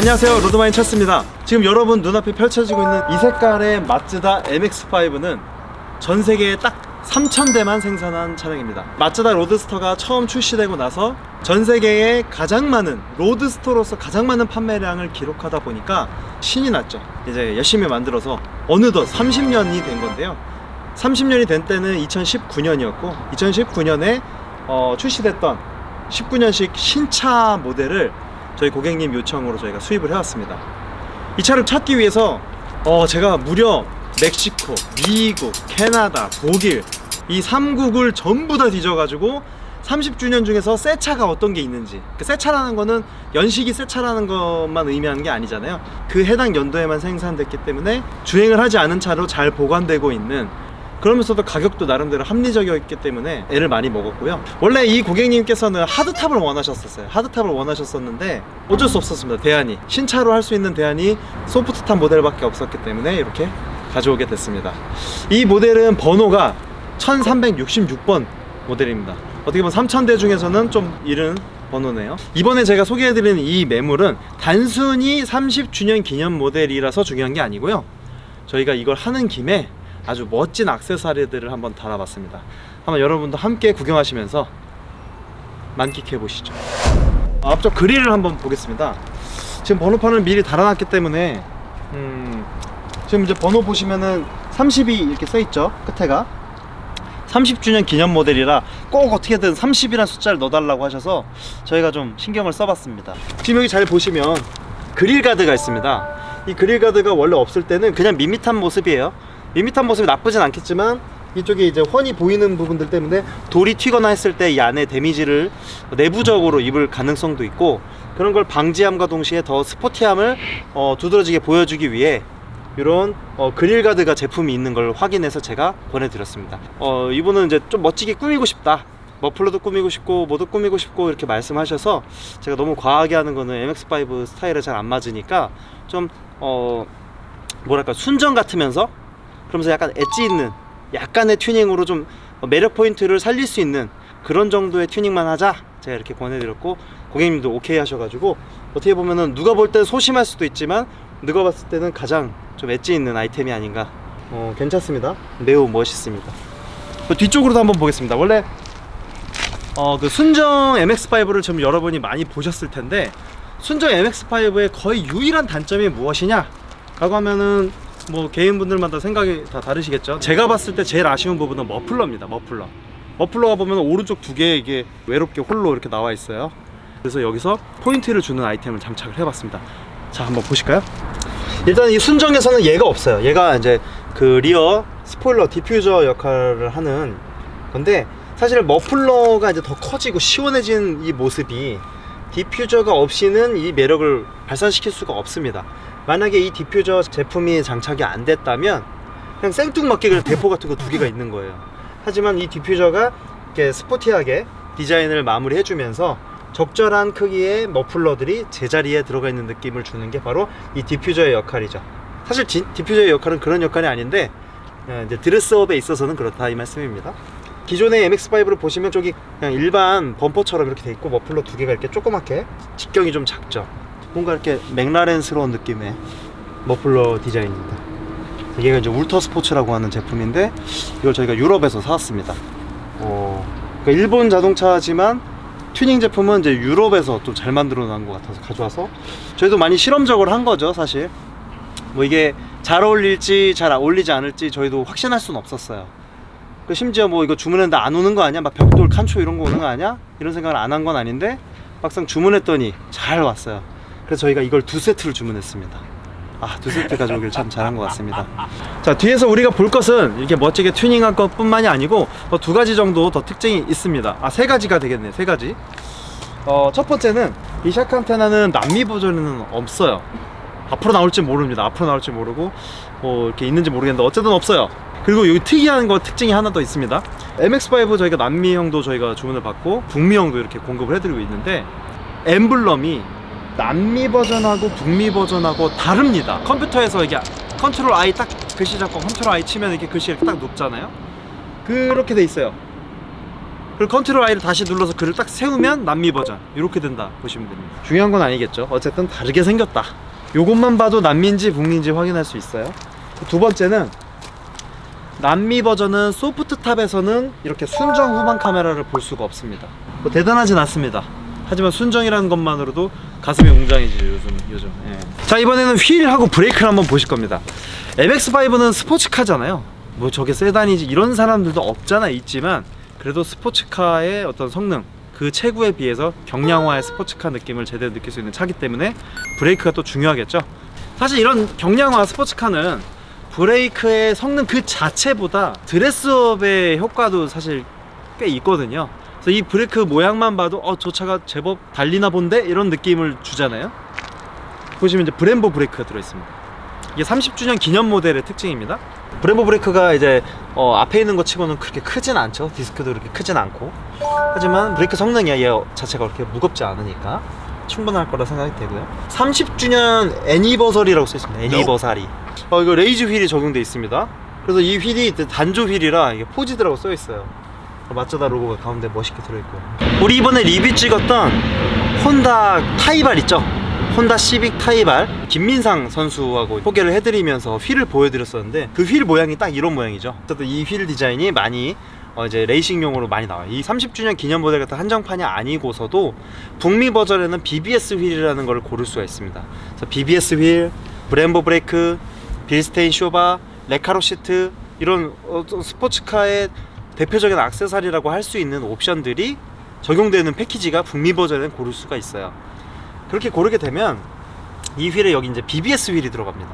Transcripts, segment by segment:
네 안녕하세요. 로드마인 쳤습니다. 지금 여러분 눈앞에 펼쳐지고 있는 이 색깔의 마츠다 MX-5는 전 세계에 딱 3,000대만 생산한 차량입니다. 마츠다 로드스터가 처음 출시되고 나서 전 세계에 가장 많은 로드스터로서 가장 많은 판매량을 기록하다 보니까 신이 났죠. 이제 열심히 만들어서 어느덧 30년이 된 건데요. 30년이 된 때는 2019년이었고 2019년에 어, 출시됐던 19년식 신차 모델을 저희 고객님 요청으로 저희가 수입을 해왔습니다. 이 차를 찾기 위해서 어, 제가 무려 멕시코, 미국, 캐나다, 독일 이 3국을 전부 다 뒤져가지고 30주년 중에서 새 차가 어떤 게 있는지 그새 차라는 거는 연식이 새 차라는 것만 의미하는 게 아니잖아요 그 해당 연도에만 생산됐기 때문에 주행을 하지 않은 차로 잘 보관되고 있는 그러면서도 가격도 나름대로 합리적이었기 때문에 애를 많이 먹었고요. 원래 이 고객님께서는 하드탑을 원하셨었어요. 하드탑을 원하셨었는데 어쩔 수 없었습니다. 대안이 신차로 할 수 있는 대안이 소프트탑 모델밖에 없었기 때문에 이렇게 가져오게 됐습니다. 이 모델은 번호가 1366번 모델입니다. 어떻게 보면 3000대 중에서는 좀 이른 번호네요. 이번에 제가 소개해드리는 이 매물은 단순히 30주년 기념 모델이라서 중요한 게 아니고요. 저희가 이걸 하는 김에 아주 멋진 액세서리들을 한번 달아봤습니다. 한번 여러분도 함께 구경하시면서 만끽해 보시죠. 앞쪽 그릴을 한번 보겠습니다. 지금 번호판을 미리 달아놨기 때문에 음, 지금 이제 번호 보시면은 30이 이렇게 써 있죠. 끝에가 30주년 기념 모델이라 꼭 어떻게든 30이라는 숫자를 넣어달라고 하셔서 저희가 좀 신경을 써봤습니다. 지금 여기 잘 보시면 그릴 가드가 있습니다. 이 그릴 가드가 원래 없을 때는 그냥 밋밋한 모습이에요. 밋밋한 모습이 나쁘진 않겠지만 이쪽에 이제 훤히 보이는 부분들 때문에 돌이 튀거나 했을 때 이 안에 데미지를 내부적으로 입을 가능성도 있고 그런 걸 방지함과 동시에 더 스포티함을 어, 두드러지게 보여주기 위해 이런 어, 그릴 가드가 제품이 있는 걸 확인해서 제가 보내드렸습니다. 어, 이분은 이제 좀 멋지게 꾸미고 싶다. 머플러도 꾸미고 싶고 뭐도 꾸미고 싶고 이렇게 말씀하셔서 제가 너무 과하게 하는 거는 MX5 스타일에 잘 안 맞으니까 좀 어, 뭐랄까 순정 같으면서 그러면서 약간 엣지 있는 약간의 튜닝으로 좀 매력 포인트를 살릴 수 있는 그런 정도의 튜닝만 하자. 제가 이렇게 권해드렸고 고객님도 오케이 하셔가지고 어떻게 보면은 누가 볼 땐 소심할 수도 있지만 누가 봤을 때는 가장 좀 엣지 있는 아이템이 아닌가. 어, 괜찮습니다. 매우 멋있습니다. 그 뒤쪽으로도 한번 보겠습니다. 원래 어, 그 순정 MX5를 좀 여러분이 많이 보셨을 텐데 순정 MX5의 거의 유일한 단점이 무엇이냐? 라고 하면은 뭐 개인분들마다 생각이 다 다르시겠죠? 제가 봤을 때 제일 아쉬운 부분은 머플러입니다 머플러. 머플러가 보면 오른쪽 두 개 이게 외롭게 홀로 이렇게 나와 있어요. 그래서 여기서 포인트를 주는 아이템을 장착을 해봤습니다. 자 한번 보실까요? 일단 이 순정에서는 얘가 없어요. 얘가 이제 그 리어 스포일러 디퓨저 역할을 하는 건데 사실 머플러가 이제 더 커지고 시원해진 이 모습이 디퓨저가 없이는 이 매력을 발산시킬 수가 없습니다. 만약에 이 디퓨저 제품이 장착이 안 됐다면 그냥 생뚱맞게 그냥 대포 같은 거 두 개가 있는 거예요. 하지만 이 디퓨저가 이렇게 스포티하게 디자인을 마무리 해주면서 적절한 크기의 머플러들이 제자리에 들어가 있는 느낌을 주는 게 바로 이 디퓨저의 역할이죠. 사실 디, 디퓨저의 역할은 그런 역할이 아닌데 어, 이제 드레스업에 있어서는 그렇다 이 말씀입니다. 기존의 MX5를 보시면 저기 그냥 일반 범퍼처럼 이렇게 돼 있고 머플러 두 개가 이렇게 조그맣게 직경이 좀 작죠. 뭔가 이렇게 맥라렌스러운 느낌의 머플러 디자인입니다. 이게 이제 울터 스포츠라고 하는 제품인데 이걸 저희가 유럽에서 사왔습니다. 어, 그러니까 일본 자동차지만 튜닝 제품은 이제 유럽에서 좀 잘 만들어 놓은 것 같아서 가져와서 저희도 많이 실험적으로 한 거죠, 사실. 뭐 이게 잘 어울릴지 잘 어울리지 않을지 저희도 확신할 수는 없었어요. 그 심지어 뭐 이거 주문했는데 안 오는 거 아니야? 막 벽돌 칸초 이런 거 오는 거 아니야? 이런 생각을 안 한 건 아닌데 막상 주문했더니 잘 왔어요. 그래서 저희가 이걸 두 세트를 주문했습니다. 아, 두 세트 가져오길 참 잘한 것 같습니다. 자, 뒤에서 우리가 볼 것은 이렇게 멋지게 튜닝한 것 뿐만이 아니고 어, 두 가지 정도 더 특징이 있습니다. 아, 세 가지가 되겠네, 세 가지. 어, 첫 번째는 이 샤칸테나는 남미 버전에는 없어요. 앞으로 나올지 모릅니다. 앞으로 나올지 모르고 뭐 이렇게 있는지 모르겠는데 어쨌든 없어요. 그리고 여기 특이한 거 특징이 하나 더 있습니다. MX5 저희가 남미형도 저희가 주문을 받고 북미형도 이렇게 공급을 해드리고 있는데 엠블럼이 남미 버전하고 북미 버전하고 다릅니다. 컴퓨터에서 이게 컨트롤 I 딱 글씨 잡고 컨트롤 I 치면 이렇게 글씨 이렇게 딱 높잖아요. 그렇게 돼 있어요. 그리고 컨트롤 I를 다시 눌러서 글을 딱 세우면 남미 버전 이렇게 된다 보시면 됩니다 중요한 건 아니겠죠 어쨌든 다르게 생겼다 요것만 봐도 남미인지 북미인지 확인할 수 있어요 두 번째는 남미 버전은 소프트 탑에서는 이렇게 순정 후방 카메라를 볼 수가 없습니다 뭐 대단하진 않습니다 하지만 순정이라는 것만으로도 가슴이 웅장해지죠 요즘 요즘. 예. 자 이번에는 휠하고 브레이크를 한번 보실 겁니다. MX5는 스포츠카잖아요. 뭐 저게 세단이지 이런 사람들도 없잖아 있지만 그래도 스포츠카의 어떤 성능 그 체구에 비해서 경량화의 스포츠카 느낌을 제대로 느낄 수 있는 차기 때문에 브레이크가 또 중요하겠죠. 사실 이런 경량화 스포츠카는 브레이크의 성능 그 자체보다 드레스업의 효과도 사실 꽤 있거든요 그래서 이 브레이크 모양만 봐도 어 저 차가 제법 달리나 본데? 이런 느낌을 주잖아요. 보시면 이제 브렘보 브레이크가 들어 있습니다. 이게 30주년 기념 모델의 특징입니다. 브렘보 브레이크가 이제 어, 앞에 있는 것 치고는 그렇게 크진 않죠. 디스크도 그렇게 크진 않고. 하지만 브레이크 성능이 얘 자체가 그렇게 무겁지 않으니까 충분할 거라 생각이 되고요. 30주년 애니버서리라고 써 있습니다. 애니버사리 어, 이거 레이즈 휠이 적용돼 있습니다. 그래서 이 휠이 단조 휠이라 이게 포지드라고 써 있어요 마츠다 로고가 가운데 멋있게 들어있고요 우리 이번에 리뷰 찍었던 혼다 타이발 있죠? 혼다 시빅 타이발. 김민상 선수하고 소개를 해드리면서 휠을 보여드렸었는데 그 휠 모양이 딱 이런 모양이죠. 어쨌든 이 휠 디자인이 많이 어 이제 레이싱용으로 많이 나와요. 이 30주년 기념 모델 같은 한정판이 아니고서도 북미 버전에는 BBS 휠이라는 걸 고를 수가 있습니다. 그래서 BBS 휠, 브렘보 브레이크, 빌스테인 쇼바, 레카로 시트 이런 스포츠카의 대표적인 악세사리라고 할 수 있는 옵션들이 적용되는 패키지가 북미 버전엔 고를 수가 있어요. 그렇게 고르게 되면 이 휠에 여기 이제 BBS 휠이 들어갑니다.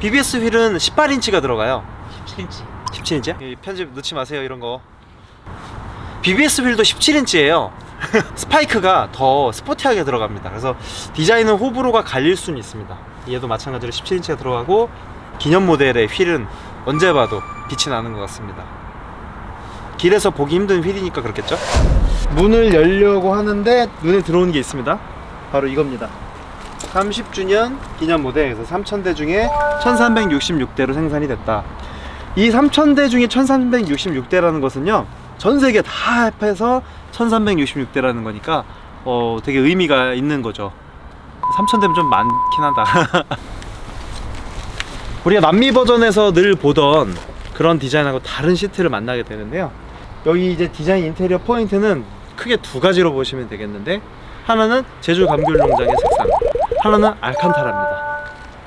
BBS 휠은 18인치가 들어가요. 17인치 17인치야? 편집 넣지 마세요 이런 거. BBS 휠도 17인치예요. 스파이크가 더 스포티하게 들어갑니다. 그래서 디자인은 호불호가 갈릴 수는 있습니다. 얘도 마찬가지로 17인치가 들어가고 기념 모델의 휠은 언제 봐도 빛이 나는 것 같습니다. 길에서 보기 힘든 휠이니까 그렇겠죠? 문을 열려고 하는데 눈에 들어오는 게 있습니다. 바로 이겁니다. 30주년 기념 모델에서 3,000대 중에 1,366대로 생산이 됐다. 이 3,000대 중에 1,366대라는 것은요, 전 세계 다 합해서 1,366대라는 거니까, 어, 되게 의미가 있는 거죠. 3,000대면 좀 많긴 하다. 우리가 남미 버전에서 늘 보던 그런 디자인하고 다른 시트를 만나게 되는데요. 여기 이제 디자인 인테리어 포인트는 크게 두 가지로 보시면 되겠는데, 하나는 제주 감귤 농장의 색상, 하나는 알칸타라입니다.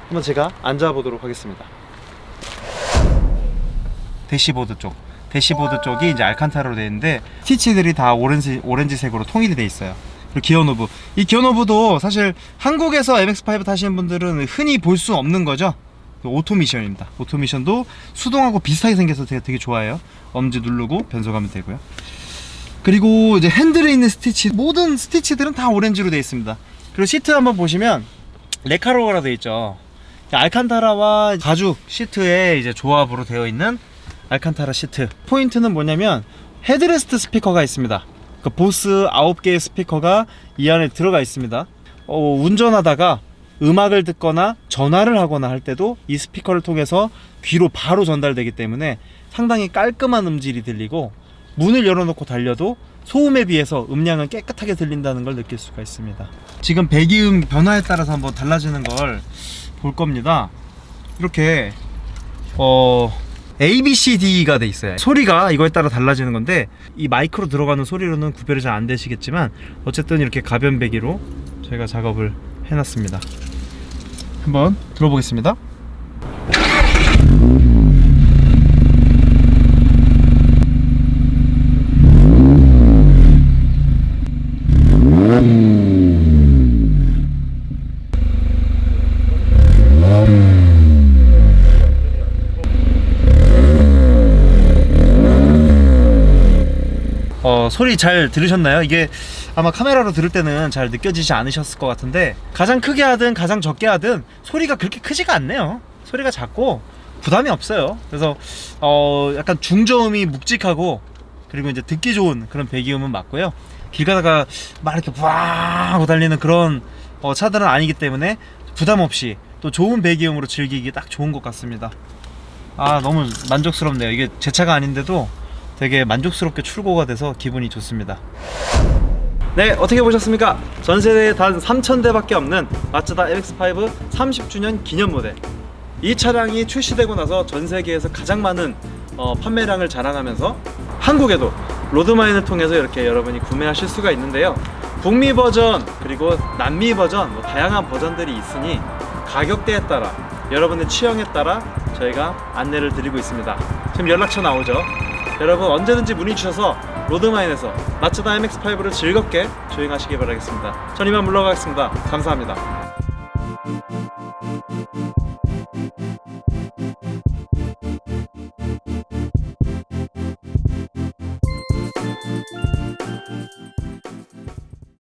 한번 제가 앉아보도록 하겠습니다. 대시보드 쪽. 대시보드 쪽이 이제 알칸타라로 되어 있는데 스티치들이 다 오렌지 오렌지색으로 통일이 되어 있어요. 그리고 기어 노브. 이 기어 노브도 사실 한국에서 MX5 타시는 분들은 흔히 볼 수 없는 거죠. 그 오토미션입니다. 오토미션도 수동하고 비슷하게 생겨서 제가 되게 좋아해요. 엄지 누르고 변속하면 되고요. 그리고 이제 핸들에 있는 스티치 모든 스티치들은 다 오렌지로 되어 있습니다. 그리고 시트 한번 보시면 레카로가라 되어 있죠. 알칸타라와 가죽 시트의 이제 조합으로 되어 있는 알칸타라 시트. 포인트는 뭐냐면 헤드레스트 스피커가 있습니다. 그 보스 9개의 스피커가 이 안에 들어가 있습니다. 어, 운전하다가 음악을 듣거나 전화를 하거나 할 때도 이 스피커를 통해서 귀로 바로 전달되기 때문에 상당히 깔끔한 음질이 들리고 문을 열어놓고 달려도 소음에 비해서 음량은 깨끗하게 들린다는 걸 느낄 수가 있습니다. 지금 배기음 변화에 따라서 한번 달라지는 걸 볼 겁니다. 이렇게 어 A, B, C, D가 돼 있어요. 소리가 이거에 따라 달라지는 건데 이 마이크로 들어가는 소리로는 구별이 잘 안 되시겠지만 어쨌든 이렇게 가변 배기로 저희가 작업을 해놨습니다. 한번 들어보겠습니다. 어, 소리 잘 들으셨나요? 이게 아마 카메라로 들을 때는 잘 느껴지지 않으셨을 것 같은데 가장 크게 하든 가장 적게 하든 소리가 그렇게 크지가 않네요. 소리가 작고 부담이 없어요. 그래서 어, 약간 중저음이 묵직하고 그리고 이제 듣기 좋은 그런 배기음은 맞고요. 길 가다가 막 이렇게 부앙 하고 달리는 그런 어, 차들은 아니기 때문에 부담 없이 또 좋은 배기음으로 즐기기 딱 좋은 것 같습니다. 아 너무 만족스럽네요. 이게 제 차가 아닌데도 되게 만족스럽게 출고가 돼서 기분이 좋습니다. 네, 어떻게 보셨습니까? 전 세대에 단 3,000대밖에 없는 마츠다 MX-5 30주년 기념 모델. 이 차량이 출시되고 나서 전 세계에서 가장 많은 어, 판매량을 자랑하면서 한국에도 로드마인을 통해서 이렇게 여러분이 구매하실 수가 있는데요. 북미 버전 그리고 남미 버전 뭐 다양한 버전들이 있으니 가격대에 따라 여러분의 취향에 따라 저희가 안내를 드리고 있습니다. 지금 연락처 나오죠. 여러분 언제든지 문의 주셔서 로드마인에서 마츠다 MX5를 즐겁게 주행하시기 바라겠습니다. 전 이만 물러가겠습니다. 감사합니다.